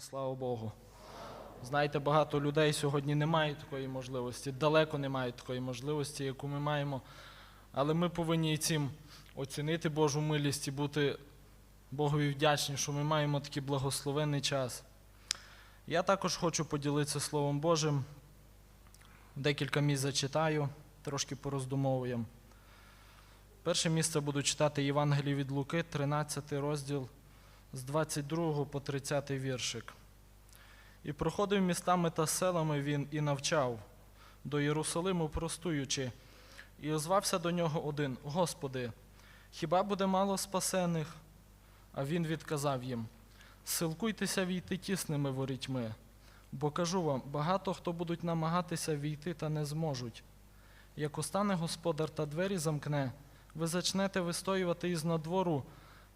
Слава Богу. Знаєте, багато людей сьогодні не мають такої можливості, далеко не мають такої можливості, яку ми маємо. Але ми повинні цим оцінити Божу милість і бути Богові вдячні, що ми маємо такий благословенний час. Я також хочу поділитися Словом Божим. Декілька місць зачитаю, трошки пороздумовуємо. Перше місце буду читати Євангелії від Луки, 13 розділ з 22 по 30 віршик. І проходив містами та селами він і навчав до Єрусалиму простуючи, і озвався до нього один: Господи, хіба буде мало спасених? А він відказав їм: Силкуйтеся війти тісними ворітьми, бо кажу вам, багато хто будуть намагатися війти та не зможуть. Як устане господар та двері замкне, ви зачнете вистоювати із надвору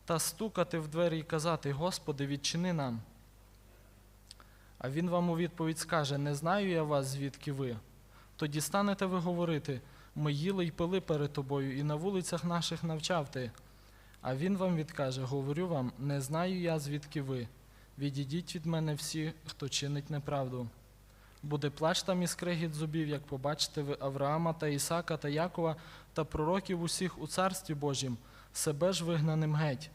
та стукати в двері і казати: Господи, відчини нам. А він вам у відповідь скаже: Не знаю я вас, звідки ви. Тоді станете ви говорити: ми їли й пили перед тобою, і на вулицях наших навчав ти. А він вам відкаже: Говорю вам, не знаю я, звідки ви. Відійдіть від мене всі, хто чинить неправду. Буде плач там і скрегіт зубів, як побачите ви Авраама та Ісака та Якова та пророків усіх у царстві Божім, себе ж вигнаним геть.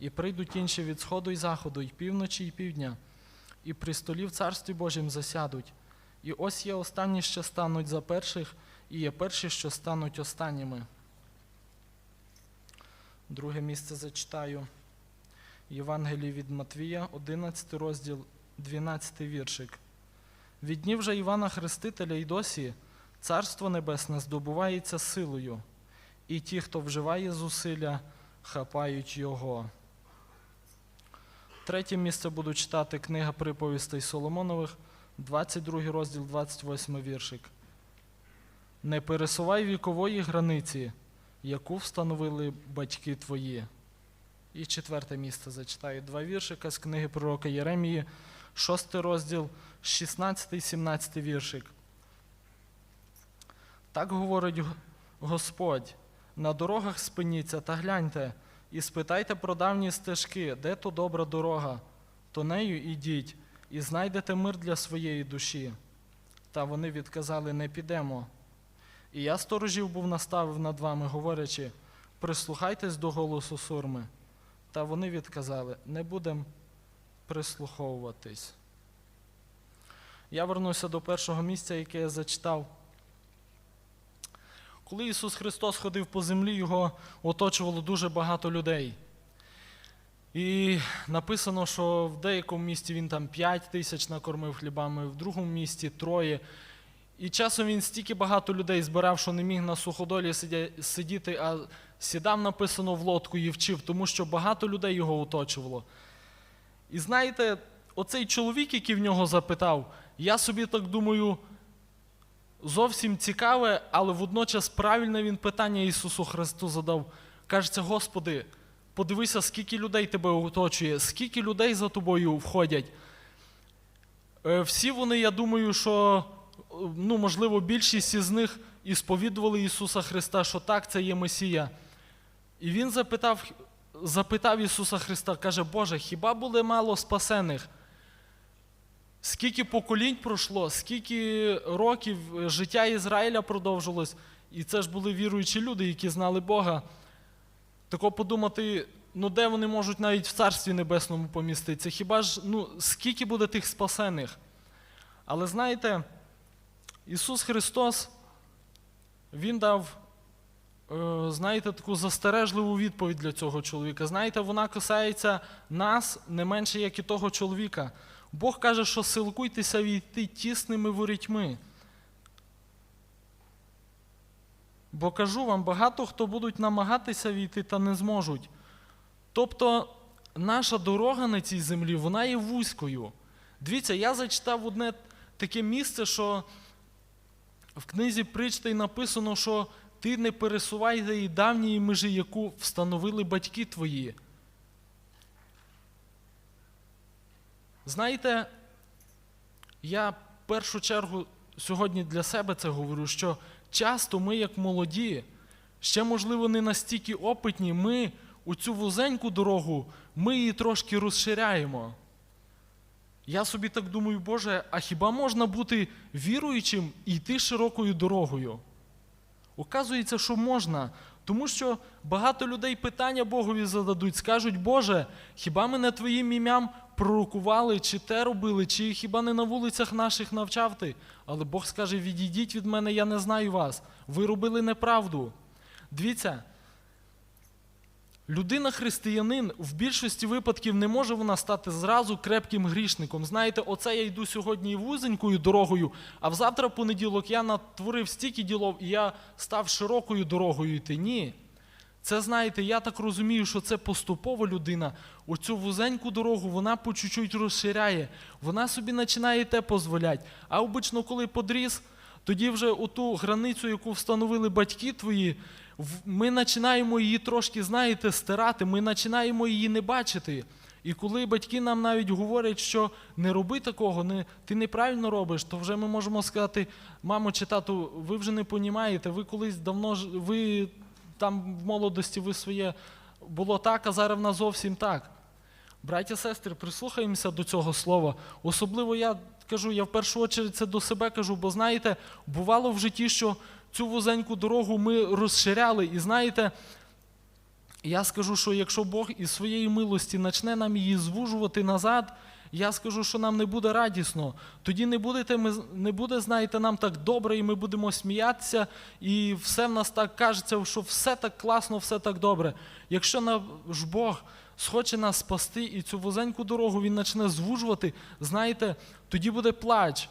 І прийдуть інші від сходу й заходу, й півночі, й півдня, і при столі в царстві Божім засядуть. І ось є останні, що стануть за перших, і є перші, що стануть останніми. Друге місце зачитаю. Євангелії від Матвія, 11 розділ, 12 віршик. Від днів же Івана Хрестителя й досі Царство Небесне здобувається силою, і ті, хто вживає зусилля, хапають його. Третє місце буду читати книга приповістей Соломонових, 22 розділ, 28 віршик. Не пересувай вікової границі, яку встановили батьки твої. І четверте місце зачитаю два віршика з книги пророка Єремії, 6 розділ, 16-17 віршик. Так говорить Господь: на дорогах спиніться та гляньте, і спитайте про давні стежки, де то добра дорога, то нею ідіть, і знайдете мир для своєї душі. Та вони відказали: не підемо. І я сторожів був наставив над вами, говорячи: прислухайтесь до голосу сурми. Та вони відказали: не будемо прислуховуватись. Я вернуся до першого місця, яке я зачитав. Коли Ісус Христос ходив по землі, його оточувало дуже багато людей. І написано, що в деякому місті він там 5 тисяч накормив хлібами, в другому місті троє. І часом він стільки багато людей збирав, що не міг на суходолі сидіти, а сідав написано в лодку і вчив, тому що багато людей його оточувало. І знаєте, оцей чоловік, який в нього запитав, я собі так думаю, зовсім цікаве, але водночас правильне він питання Ісусу Христу задав. Кажеться, Господи, подивися, скільки людей тебе оточує, скільки людей за тобою входять. Е, Всі вони, я думаю, що ну, можливо, більшість із них і сповідували Ісуса Христа, що так, це є Месія. І він запитав, запитав Ісуса Христа, каже, Боже, хіба буде мало спасених? Скільки поколінь пройшло, скільки років життя Ізраїля продовжилось, і це ж були віруючі люди, які знали Бога. Тако подумати, ну де вони можуть навіть в Царстві Небесному поміститися? Хіба ж, ну, скільки буде тих спасених? Але знаєте, Ісус Христос, Він дав, е, знаєте, таку застережливу відповідь для цього чоловіка. Знаєте, вона касається нас не менше, як і того чоловіка. Бог каже, що силкуйтеся війти тісними ворітьми. Бо кажу вам, багато хто будуть намагатися війти та не зможуть. Тобто наша дорога на цій землі, вона є вузькою. Дивіться, я зачитав одне таке місце, що в книзі причта написано, що ти не пересувай її давньої межі, яку встановили батьки твої. Знаєте, я в першу чергу сьогодні для себе це говорю, що часто ми, як молоді, ще, можливо, не настільки опитні, ми у цю вузеньку дорогу, ми її трошки розширяємо. Я собі так думаю, Боже, а хіба можна бути віруючим і йти широкою дорогою? Оказується, що можна, тому що багато людей питання Богові зададуть, скажуть, Боже, хіба ми не Твоїм ім'ям пророкували, чи те робили, чи хіба не на вулицях наших навчав ти? Але Бог скаже, відійдіть від мене, я не знаю вас. Ви робили неправду. Дивіться, людина християнин в більшості випадків не може вона стати зразу крепким грішником. Знаєте, оце я йду сьогодні вузенькою дорогою, а взавтра понеділок я натворив стільки ділов, і я став широкою дорогою йти. Ні. Це знаєте, я так розумію, що це поступово людина. Оцю вузеньку дорогу вона по чуть-чуть розширяє, вона собі починає те дозволяти. А обично, коли подріс, тоді вже оту границю, яку встановили батьки твої, ми починаємо її трошки, знаєте, стирати, ми починаємо її не бачити. І коли батьки нам навіть говорять, що не роби такого, не, ти неправильно робиш, то вже ми можемо сказати, мамо чи тату, ви вже не понімаєте, ви колись давно ви там в молодості ви своє було так, а зараз в нас зовсім так. Браття, сестри, прислухаємося до цього слова. Особливо я кажу, я в першу чергу це до себе кажу, бо знаєте, бувало в житті, що цю вузеньку дорогу ми розширяли. І знаєте, я скажу, що якщо Бог із своєї милості почне нам її звужувати назад, я скажу, що нам не буде радісно. Тоді не, будете, ми, не буде, знаєте, нам так добре, і ми будемо сміятися, і все в нас так кажеться, що все так класно, все так добре. Якщо наш Бог схоче нас спасти і цю вузеньку дорогу він почне звужувати, знаєте, тоді буде плач.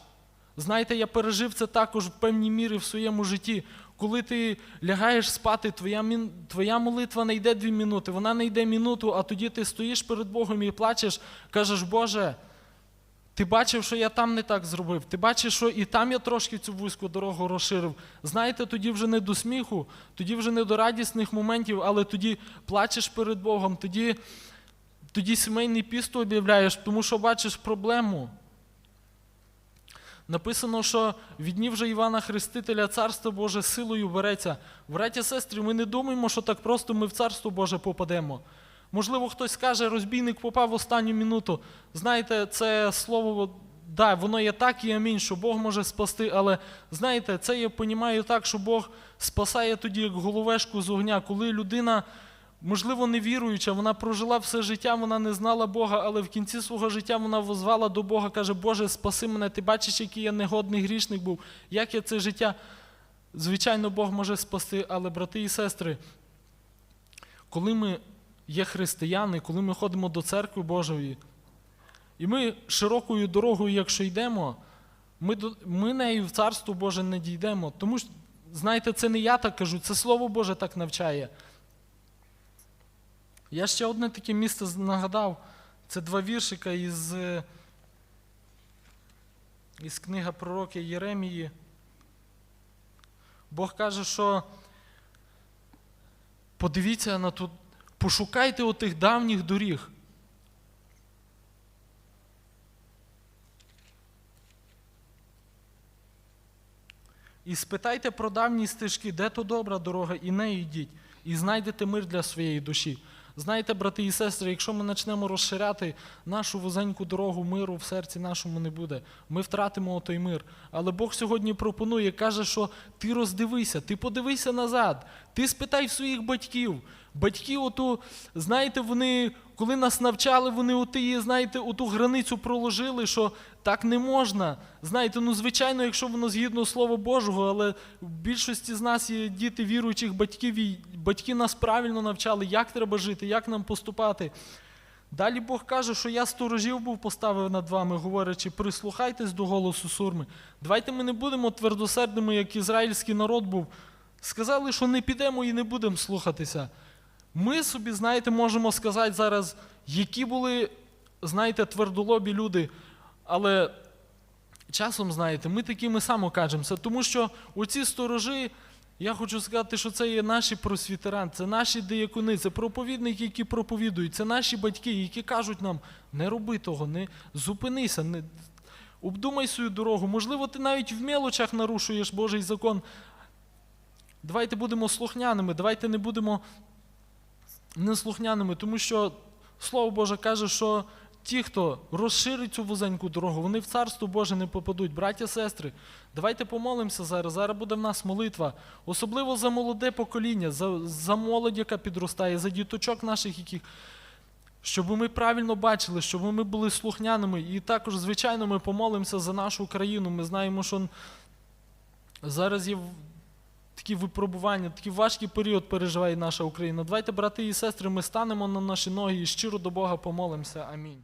Знаєте, я пережив це також в певній мірі в своєму житті. Коли ти лягаєш спати, твоя, твоя молитва не йде дві минути, вона не йде минуту, а тоді ти стоїш перед Богом і плачеш, кажеш, Боже, ти бачив, що я там не так зробив. Ти бачиш, що і там я трошки цю вузьку дорогу розширив. Знаєте, тоді вже не до сміху, тоді вже не до радісних моментів, але тоді плачеш перед Богом, тоді, тоді сімейний піст об'являєш, тому що бачиш проблему. Написано, що від днів вже Івана Хрестителя Царство Боже силою береться. Браття, сестри, ми не думаємо, що так просто ми в Царство Боже попадемо. Можливо, хтось скаже, розбійник попав в останню минуту. Знаєте, це слово, да, воно є так і амінь, що Бог може спасти, але знаєте, це я понімаю так, що Бог спасає тоді як головешку з огня, коли людина, можливо, не віруюча, вона прожила все життя, вона не знала Бога, але в кінці свого життя вона возвала до Бога, каже, Боже, спаси мене, ти бачиш, який я негодний грішник був, як я це життя. Звичайно, Бог може спасти, але брати і сестри, коли ми є християни, коли ми ходимо до церкви Божої, і ми широкою дорогою, якщо йдемо, ми, ми нею в Царство Боже не дійдемо. Тому що, знаєте, це не я так кажу, це Слово Боже так навчає. Я ще одне таке місце нагадав. Це два віршика із, е, із книги пророка Єремії. Бог каже, що подивіться на ту, пошукайте отих давніх доріг. І спитайте про давні стежки, де то добра дорога, і нею йдіть, і знайдете мир для своєї душі. Знаєте, брати і сестри, якщо ми почнемо розширяти нашу вузеньку дорогу миру в серці нашому не буде. Ми втратимо той мир. Але Бог сьогодні пропонує, каже, що ти роздивися, ти подивися назад, ти спитай своїх батьків. Батьки, оту, знаєте, вони, коли нас навчали, вони оту, її, знаєте, оту границю проложили, що так не можна. Знаєте, ну звичайно, якщо воно згідно Слова Божого, але в більшості з нас є діти віруючих батьків, і батьки нас правильно навчали, як треба жити, як нам поступати. Далі Бог каже, що я сторожів був поставив над вами, говорячи, прислухайтесь до голосу сурми. Давайте ми не будемо твердосердними, як ізраїльський народ був. Сказали, що не підемо і не будемо слухатися. Ми собі, знаєте, можемо сказати зараз, які були, знаєте, твердолобі люди, але часом, знаєте, ми такими само кажемося, тому що оці сторожі, я хочу сказати, що це є наші просвітеранти, це наші диякони, це проповідники, які проповідують, це наші батьки, які кажуть нам, не роби того, не зупинися, не обдумай свою дорогу. Можливо, ти навіть в мелочах нарушуєш Божий закон. Давайте будемо слухняними, давайте не будемо неслухняними, тому що Слово Боже каже, що ті, хто розширить цю вузеньку дорогу, вони в царство Боже не попадуть. Браття, сестри, давайте помолимося зараз. Зараз буде в нас молитва, особливо за молоде покоління, за, за молодь, яка підростає, за діточок наших, яких. Щоб ми правильно бачили, щоб ми були слухняними. І також, звичайно, ми помолимося за нашу країну. Ми знаємо, що зараз є такі випробування, такий важкий період переживає наша Україна. Давайте, брати і сестри, ми станемо на наші ноги і щиро до Бога помолимося. Амінь.